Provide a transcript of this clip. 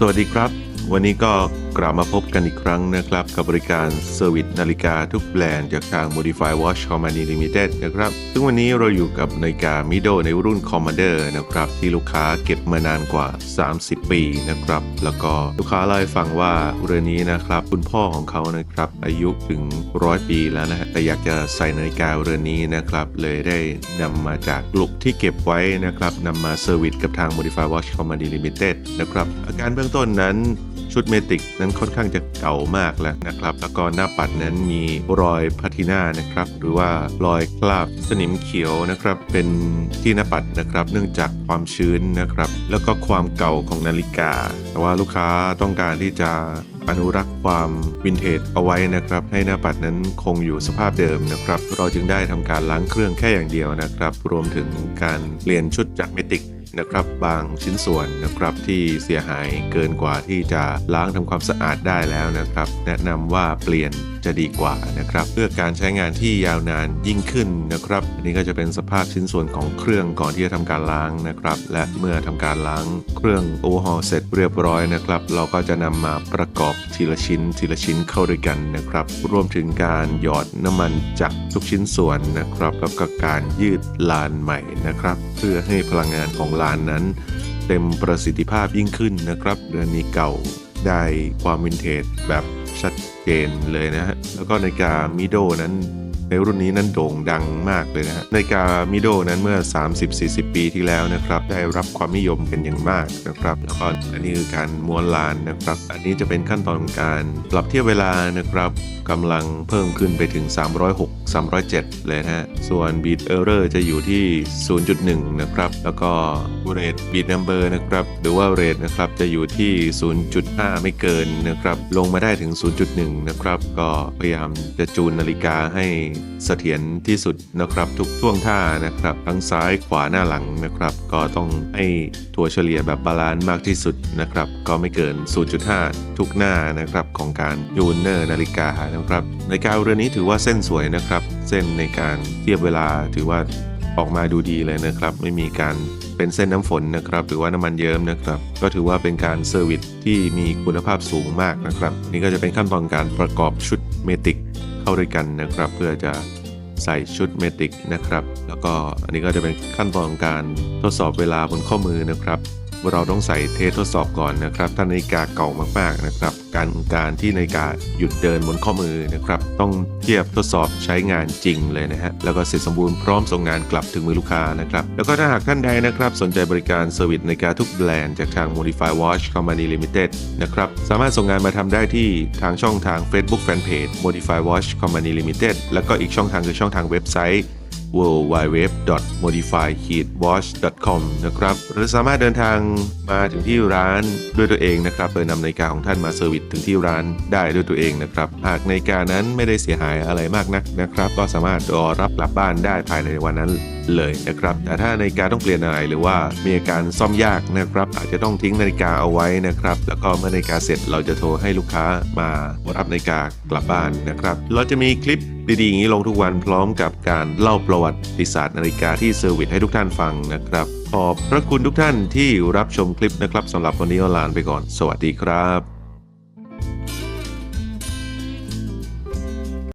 สวัสดีครับ วันนี้ก็ กลับมาพบกันอีกครั้งนะครับ กับบริการเซอร์วิสนาฬิกาทุกแบรนด์จากทาง Modify Watch Company Limited นะครับ ซึ่งวันนี้เราอยู่กับนาฬิกา Mido ในรุ่น Commander นะครับ ที่ลูกค้าเก็บมานานกว่า 30 ปีนะครับ แล้วก็ลูกค้าเล่าให้ฟังว่าเรือนนี้นะครับ คุณพ่อของเขานะครับ อายุถึงร้อยปีแล้วนะฮะแต่อยากจะใส่นาฬิกาเรือนนี้นะครับ เลยได้นำมาจากกลุกที่เก็บไว้นะครับนำมาเซอร์วิสกับทาง Modify Watch Company Limited นะครับอาการเบื้องต้นนั้น ชุดเมติกนั้นค่อนข้างจะเก่ามากแล้วนะครับ แล้วก็หน้าปัดนั้นมีรอยพัทินานะครับ หรือว่ารอยคราบสนิมเขียวนะครับ เป็นที่หน้าปัดนะครับ เนื่องจากความชื้นนะครับ แล้วก็ความเก่าของนาฬิกา แต่ว่าลูกค้าต้องการที่จะอนุรักษ์ความวินเทจเอาไว้นะครับ ให้หน้าปัดนั้นคงอยู่สภาพเดิมนะครับ เราจึงได้ทำการล้างเครื่องแค่อย่างเดียวนะครับ รวมถึงการเปลี่ยนชุดจากเมติก นะครับบางชิ้นส่วนนะครับที่เสียหายเกินกว่าที่จะล้างทำความสะอาดได้แล้วนะครับ แนะนำว่าเปลี่ยนจะดีกว่านะครับ เพื่อการใช้งานที่ยาวนานยิ่งขึ้นนะครับอันนี้ก็จะเป็นสภาพชิ้นส่วนของเครื่องก่อนที่จะทำการล้างนะครับ และเมื่อทำการล้างเครื่องโอเวอร์ฮอลเสร็จเรียบร้อยนะครับ เราก็จะนำมาประกอบทีละชิ้น ทีละชิ้นเข้าด้วยกันนะครับ รวมถึงการหยอดน้ำมันจากทุกชิ้นส่วนนะครับ แล้วก็การยืดลานใหม่นะครับเพื่อให้พลังงานของลานนั้น เต็มประสิทธิภาพยิ่งขึ้นนะครับเรือนนี้เก่าได้ความวินเทจแบบชัดเจนเลยนะฮะแล้วก็นาฬิกามิโดนั้น ในรุ่นนี้นั้นโด่งดังมากเลยนะฮะนาฬิกามิโดนั้นเมื่อ 30-40 ปีที่แล้วนะครับ ได้รับความนิยมเป็นอย่างมากนะครับแล้วก็อันนี้คือการม้วนลานนะครับ อันนี้จะเป็นขั้นตอนการปรับเทียบเวลานะครับกำลังเพิ่มขึ้นไปถึง 306 307 เลยนะฮะส่วน beat error จะอยู่ที่ 0.1 นะครับ แล้วก็ rate beat number นะครับหรือว่า rate นะครับจะอยู่ที่ 0.5 ไม่เกินนะครับลงมาได้ถึง 0.1 นะครับก็พยายามจะจูนนาฬิกาให้เสถียรที่สุดนะครับทุกท่วงท่านะครับทั้งซ้ายขวาหน้าหลังนะครับก็ต้องให้ถั่วเฉลี่ยแบบบาลานซ์มากที่สุดนะครับก็ไม่เกิน 0.5 ทุกหน้านะครับของการยูนเนอร์นาฬิกานะครับนาฬิกาเรือนนี้ถือว่าเส้นสวยนะครับ เส้นในการเทียบเวลาถือว่าออกมาดูดีเลยนะครับ ไม่มีการ เป็นเส้นน้ำฝนนะครับหรือว่าน้ำมันเยิ้มนะครับ ก็ถือว่าเป็นการเซอร์วิสที่มีคุณภาพสูงมากนะครับ นี่ก็จะเป็นขั้นตอนการประกอบชุดเมติกเข้าด้วยกันนะครับ เพื่อจะใส่ชุดเมติกนะครับ แล้วก็อันนี้ก็จะเป็นขั้นตอนการทดสอบเวลาบนข้อมือนะครับ เราต้องใส่เทสทดสอบก่อนนะครับ ถ้านาฬิกาเก่ามากๆนะครับ การการที่นาฬิกาหยุดเดินบนข้อมือนะครับ ต้องเทียบทดสอบใช้งานจริงเลยนะฮะ แล้วก็เสร็จสมบูรณ์พร้อมส่งงานกลับถึงมือลูกค้านะครับ แล้วก็ถ้าหากท่านใดนะครับ สนใจบริการเซอร์วิสนาฬิกาทุกแบรนด์จากทาง Modify Watch Company Limited นะครับ สามารถส่งงานมาทำได้ที่ทางช่องทาง Facebook Fanpage Modify Watch Company Limited แล้วก็อีกช่องทางคือช่องทางเว็บไซต์ www.modify-watch.com นะครับ หรือสามารถเดินทางมาถึงที่ร้านด้วยตัวเองนะครับ โดยนำนาฬิกาของท่านมาเซอร์วิสถึงที่ร้านได้ด้วยตัวเองนะครับ หากนาฬิกานั้นไม่ได้เสียหายอะไรมากนักนะครับ ก็สามารถรอรับกลับบ้านได้ภายในวันนั้น เลยนะครับ แต่ถ้านาฬิกาต้องเปลี่ยนอะไรหรือว่ามีอาการซ่อมยากนะครับ อาจจะต้องทิ้งนาฬิกาเอาไว้นะครับ แล้วก็เมื่อนาฬิกาเสร็จเราจะโทรให้ลูกค้ามารับนาฬิกากลับบ้านนะครับ เราจะมีคลิปดีๆอย่างนี้ลงทุกวันพร้อมกับการเล่าประวัติศาสตร์นาฬิกาที่เซอร์วิสให้ทุกท่านฟังนะครับขอบพระคุณทุกท่านที่รับชมคลิปนะครับสำหรับวันนี้ออนไลน์ไปก่อน สวัสดีครับ